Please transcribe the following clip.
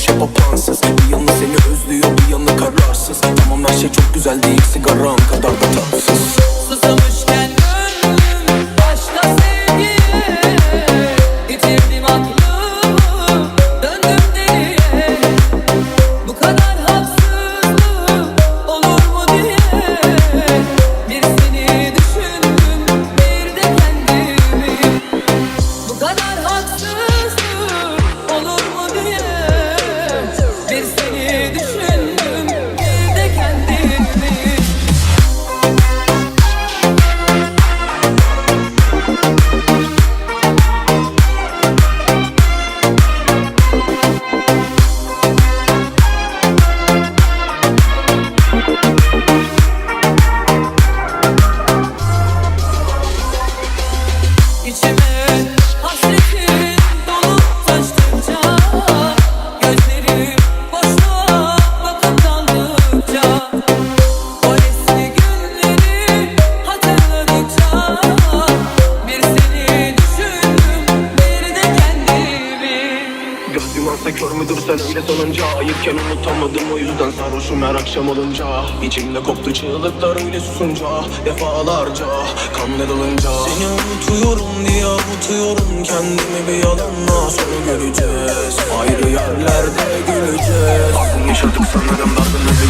vurulmuş hep apansız Bir yanı seni özlüyor bir yanı kararsız. Tamam her şey çok güzel değil sigaram kadar da Göz yumansa kör müdür sen öyle sanınca Ayıpken unutamadım o yüzden sarhoşum her akşam olunca. İçimde koptu çığlıklar öyle susunca. Defalarca kanlar alınca Seni unutuyorum diye avutuyorum Kendimi bir yalanla. Sonra göreceğiz Ayrı yerlerde güleceğiz. Aklım yaşadık sanırım dargın öleceğiz Susamışken